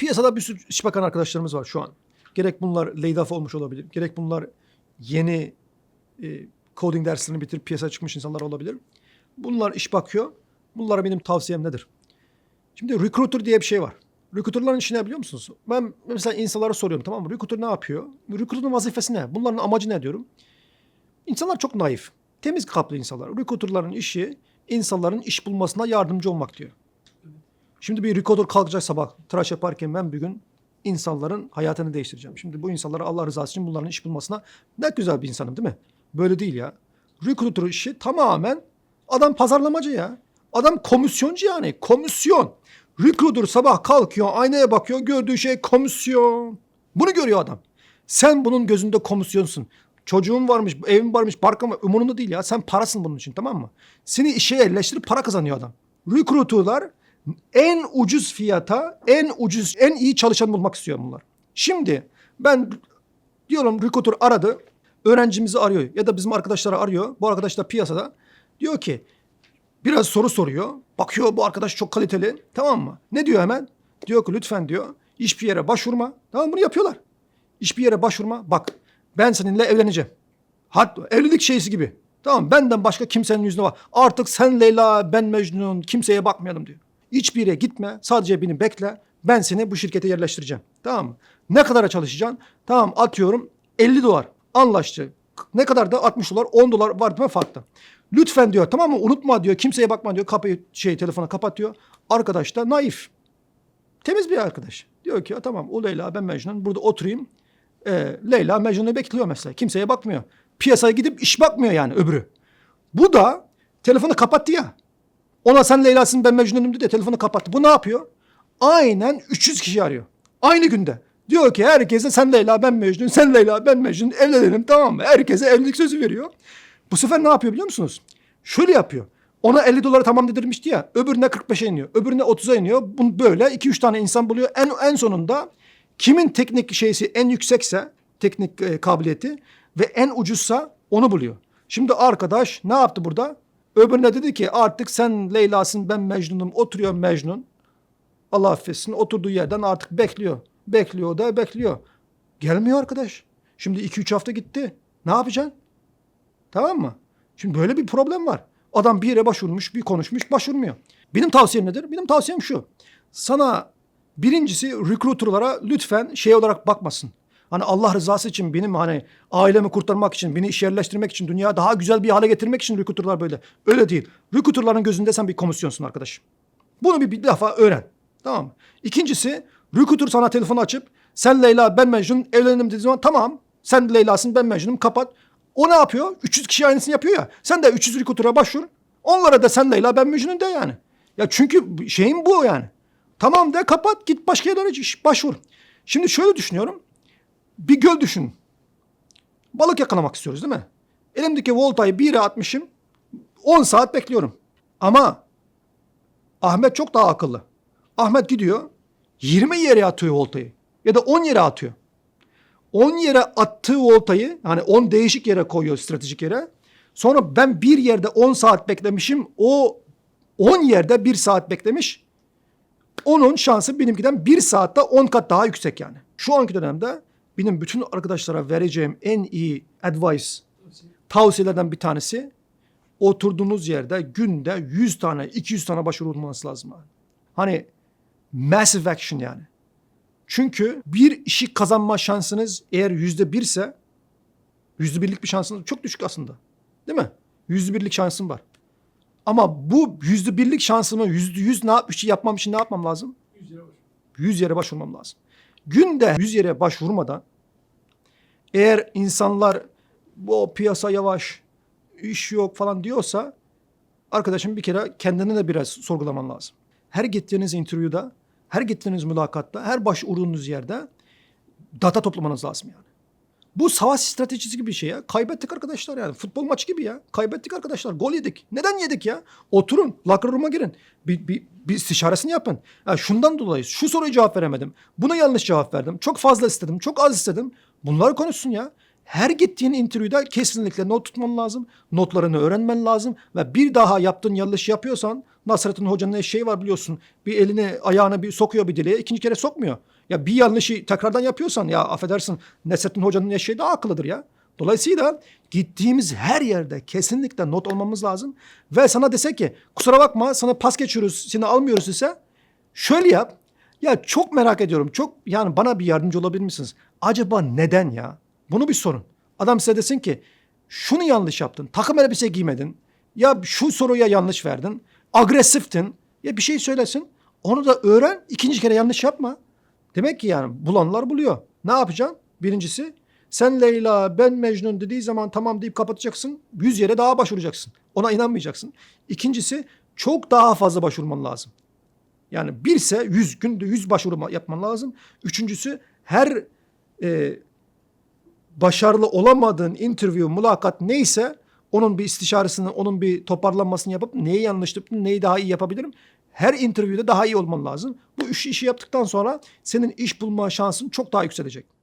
Piyasada bir sürü iş bakan arkadaşlarımız var şu an. Gerek bunlar laid olmuş olabilir. Gerek bunlar yeni e, coding derslerini bitirip piyasaya çıkmış insanlar olabilir. Bunlar iş bakıyor. Bunlara benim tavsiyem nedir? Şimdi recruiter diye bir şey var. Recruiter'ların işi ne biliyor musunuz? Ben mesela insanlara soruyorum tamam mı? Recruiter ne yapıyor? Recruiter'ın vazifesi ne? Bunların amacı ne diyorum? İnsanlar çok naif. Temiz kalpli insanlar. Recruiter'ların işi insanların iş bulmasına yardımcı olmak diyor. Şimdi bir recruiter kalkacak sabah tıraş yaparken ben bir gün insanların hayatını değiştireceğim. Şimdi bu insanlara Allah rızası için bunların iş bulmasına ne güzel bir insanım değil mi? Böyle değil ya. Recruiter işi tamamen adam pazarlamacı ya. Adam komisyoncu yani. Komisyon. Recruiter sabah kalkıyor, aynaya bakıyor, gördüğü şey komisyon. Bunu görüyor adam. Sen bunun gözünde komisyonsun. Çocuğun varmış, evin varmış, barkın var. Umurunda değil ya. Sen parasın bunun için tamam mı? Seni işe yerleştirip para kazanıyor adam. Recruiter'lar en ucuz fiyata, en ucuz, en iyi çalışan bulmak istiyor bunlar. Şimdi ben diyorum recruiter aradı. Öğrencimizi arıyor ya da bizim arkadaşları arıyor. Bu arkadaş da piyasada. Diyor ki biraz soru soruyor. Bakıyor bu arkadaş çok kaliteli. Tamam mı? Ne diyor hemen? Diyor ki lütfen diyor hiçbir yere başvurma. Tamam bunu yapıyorlar. Hiçbir yere başvurma. Bak ben seninle evleneceğim. Hatta evlilik şeysi gibi. Tamam benden başka kimsenin yüzüne bak. Artık sen Leyla ben Mecnun kimseye bakmayalım diyor. Hiçbir yere gitme sadece beni bekle. Ben seni bu şirkete yerleştireceğim. Tamam mı? Ne kadara çalışacaksın? Tamam atıyorum 50 dolar. Anlaştı. Ne kadar da 60 dolar 10 dolar var değil mi farklı? Lütfen diyor tamam mı unutma diyor kimseye bakma diyor kapıyı şey telefona kapatıyor. Arkadaş da naif. Temiz bir arkadaş. Diyor ki tamam o Leyla ben Mecnun burada oturayım. Ee, Leyla Mecnun'u bekliyor mesela. Kimseye bakmıyor. Piyasaya gidip iş bakmıyor yani öbürü. Bu da telefonu kapattı ya. Ona sen Leyla'sın ben Mecnun'um dedi telefonu kapattı. Bu ne yapıyor? Aynen 300 kişi arıyor. Aynı günde. Diyor ki herkese sen Leyla ben Mecnun, sen Leyla ben Mecnun evlenelim tamam mı? Herkese evlilik sözü veriyor. Bu sefer ne yapıyor biliyor musunuz? Şöyle yapıyor. Ona 50 dolara tamam dedirmişti ya. Öbürüne 45'e iniyor. Öbürüne 30'a iniyor. Bunu böyle 2-3 tane insan buluyor. En, en sonunda kimin teknik şeysi en yüksekse teknik e, kabiliyeti ve en ucuzsa onu buluyor. Şimdi arkadaş ne yaptı burada? Öbürüne dedi ki artık sen Leyla'sın ben Mecnun'um. Oturuyor Mecnun. Allah affetsin oturduğu yerden artık bekliyor. Bekliyor da bekliyor. Gelmiyor arkadaş. Şimdi 2-3 hafta gitti. Ne yapacaksın? Tamam mı? Şimdi böyle bir problem var. Adam bir yere başvurmuş, bir konuşmuş, başvurmuyor. Benim tavsiyem nedir? Benim tavsiyem şu. Sana birincisi recruiter'lara lütfen şey olarak bakmasın. Hani Allah rızası için benim hani ailemi kurtarmak için, beni iş yerleştirmek için, dünya daha güzel bir hale getirmek için recruiter'lar böyle. Öyle değil. Recruiter'ların gözünde sen bir komisyonsun arkadaş. Bunu bir, bir defa öğren. Tamam mı? İkincisi recruiter sana telefonu açıp sen Leyla ben Mecnun evlenelim dediği zaman tamam sen Leyla'sın ben Mecnun'um kapat. O ne yapıyor? 300 kişi aynısını yapıyor ya. Sen de 300 recruiter'a başvur. Onlara da sen Leyla ben Mecnun de yani. Ya çünkü şeyin bu yani. Tamam de kapat git başka yerlere başvur. Şimdi şöyle düşünüyorum. Bir göl düşün. Balık yakalamak istiyoruz değil mi? Elimdeki voltayı bir yere atmışım. 10 saat bekliyorum. Ama Ahmet çok daha akıllı. Ahmet gidiyor 20 yere atıyor voltayı. Ya da 10 yere atıyor. 10 yere attığı voltayı yani 10 değişik yere koyuyor stratejik yere. Sonra ben bir yerde 10 saat beklemişim. O 10 yerde 1 saat beklemiş. Onun şansı benimkiden 1 saatte 10 kat daha yüksek yani. Şu anki dönemde benim bütün arkadaşlara vereceğim en iyi advice, tavsiyelerden bir tanesi oturduğunuz yerde günde 100 tane, 200 tane başvuru olması lazım. Hani massive action yani. Çünkü bir işi kazanma şansınız eğer yüzde birse yüzde birlik bir şansınız çok düşük aslında. Değil mi? Yüzde birlik şansım var. Ama bu yüzde birlik şansımı yüzde yüz ne yap, bir şey yapmam için ne yapmam lazım? Yüz yere başvurmam lazım. Günde yüz yere başvurmadan eğer insanlar bu piyasa yavaş, iş yok falan diyorsa arkadaşım bir kere kendini de biraz sorgulaman lazım. Her gittiğiniz interview'da, her gittiğiniz mülakatta, her başvurduğunuz yerde data toplamanız lazım yani. Bu savaş stratejisi gibi bir şey ya. Kaybettik arkadaşlar yani. Futbol maçı gibi ya. Kaybettik arkadaşlar. Gol yedik. Neden yedik ya? Oturun. Room'a girin. Bir, bir, bir istişaresini yapın. Ya şundan dolayı şu soruyu cevap veremedim. Buna yanlış cevap verdim. Çok fazla istedim. Çok az istedim. Bunlar konuşsun ya. Her gittiğin interview'da kesinlikle not tutman lazım. Notlarını öğrenmen lazım. Ve bir daha yaptığın yanlış yapıyorsan Nasrettin Hoca'nın eşeği var biliyorsun. Bir elini ayağını bir sokuyor bir deliğe ikinci kere sokmuyor. Ya bir yanlışı tekrardan yapıyorsan ya affedersin Nasrettin Hoca'nın eşeği daha akıllıdır ya. Dolayısıyla gittiğimiz her yerde kesinlikle not almamız lazım. Ve sana dese ki kusura bakma sana pas geçiyoruz seni almıyoruz ise şöyle yap. Ya çok merak ediyorum. Çok yani bana bir yardımcı olabilir misiniz? Acaba neden ya? Bunu bir sorun. Adam size desin ki şunu yanlış yaptın. Takım elbise giymedin. Ya şu soruya yanlış verdin. Agresiftin. Ya bir şey söylesin. Onu da öğren. ikinci kere yanlış yapma. Demek ki yani bulanlar buluyor. Ne yapacaksın? Birincisi sen Leyla ben Mecnun dediği zaman tamam deyip kapatacaksın. Yüz yere daha başvuracaksın. Ona inanmayacaksın. İkincisi çok daha fazla başvurman lazım. Yani birse 100 günde 100 başvuru yapman lazım. Üçüncüsü her e, başarılı olamadığın interview, mülakat neyse onun bir istişaresini, onun bir toparlanmasını yapıp neyi yanlış yaptım, neyi daha iyi yapabilirim. Her interview'de daha iyi olman lazım. Bu üç işi yaptıktan sonra senin iş bulma şansın çok daha yükselecek.